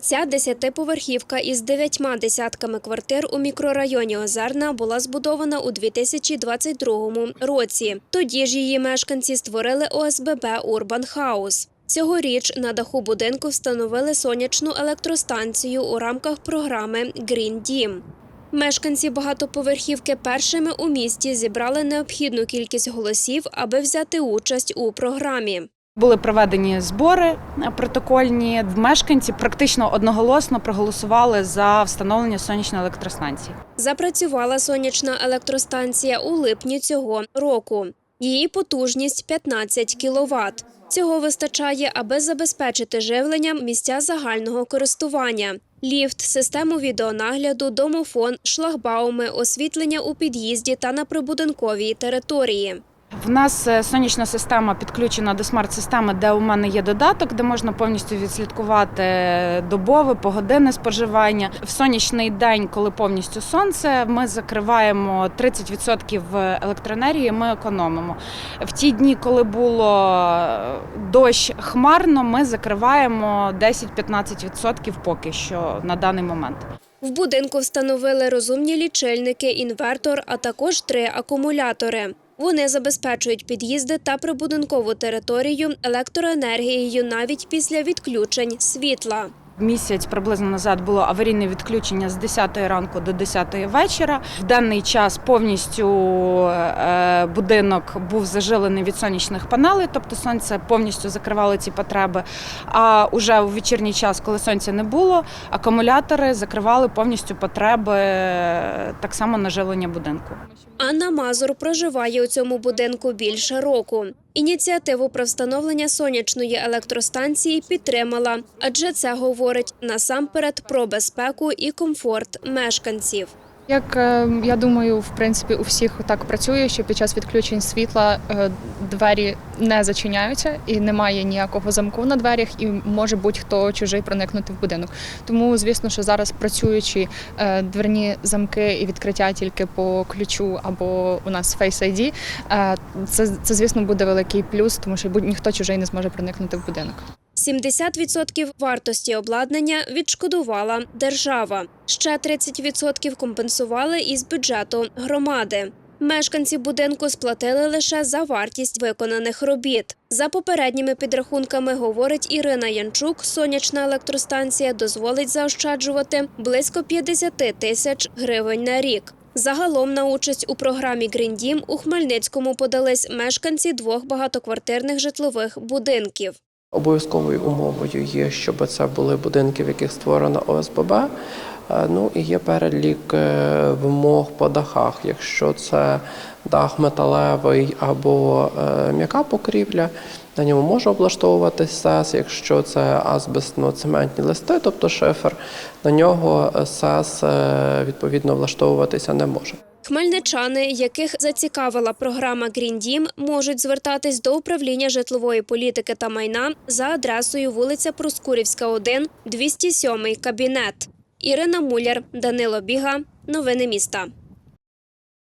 Ця десятиповерхівка із дев'ятьма десятками квартир у мікрорайоні Озерна була збудована у 2022 році. Тоді ж її мешканці створили ОСББ Урбан Хаус. Цьогоріч на даху будинку встановили сонячну електростанцію у рамках програми Грін Дім. Мешканці багатоповерхівки першими у місті зібрали необхідну кількість голосів, аби взяти участь у програмі. Були проведені збори е, протокольні. Мешканці практично одноголосно проголосували за встановлення сонячної електростанції. Запрацювала сонячна електростанція у липні цього року. Її потужність 15 кВт. Цього вистачає, аби забезпечити живленням місця загального користування. Ліфт, систему відеонагляду, домофон, шлагбауми, освітлення у під'їзді та на прибудинковій території. В нас е, сонячна система підключена до смарт-системи, де у мене є додаток, де можна повністю відслідкувати добове, погодинне споживання. В сонячний день, коли повністю сонце, ми закриваємо 30% електроенергії. Ми економимо. В ті дні, коли було е, дощ хмарно, ми закриваємо 10-15% поки що на даний момент. В будинку встановили розумні лічильники, інвертор, а також три акумулятори. Вони забезпечують під'їзди та прибудинкову територію електроенергією навіть після відключень світла. Місяць приблизно назад було аварійне відключення з 10 ранку до 10 вечора. В денний час повністю е, будинок був зажилений від сонячних панелей, тобто сонце повністю закривало ці потреби. А уже у вечірній час, коли сонця не було, акумулятори закривали повністю потреби е, так само на живлення будинку. Анна Мазур проживає у цьому будинку більше року. Ініціативу про встановлення сонячної електростанції підтримала, адже це говорить насамперед про безпеку і комфорт мешканців. Як е, я думаю, в принципі, у всіх так працює, що під час відключень світла е, двері не зачиняються і немає ніякого замку на дверях, і може будь-хто чужий проникнути в будинок. Тому, звісно, що зараз працюючі е, дверні замки і відкриття тільки по ключу або у нас Face ID, е, це, це звісно буде великий плюс, тому що будь- ніхто чужий не зможе проникнути в будинок. 70% вартості обладнання відшкодувала держава. Ще 30% компенсували із бюджету громади. Мешканці будинку сплатили лише за вартість виконаних робіт. За попередніми підрахунками, говорить Ірина Янчук, сонячна електростанція дозволить заощаджувати близько 50 тисяч гривень на рік. Загалом на участь у програмі «Гріндім» у Хмельницькому подались мешканці двох багатоквартирних житлових будинків. Обов'язковою умовою є, щоб це були будинки, в яких створено ОСББ. Е, Ну і є перелік е, вимог по дахах. Якщо це дах металевий або е, м'яка покрівля, на ньому може облаштовуватись СЕС. Якщо це азбестно-цементні листи, тобто шифер, на нього СЕС відповідно влаштовуватися не може. Хмельничани, яких зацікавила програма «Гріндім», можуть звертатись до управління житлової політики та майна за адресою вулиця Проскурівська, 1, 207 кабінет. Ірина Муляр, Данило Біга. Новини міста.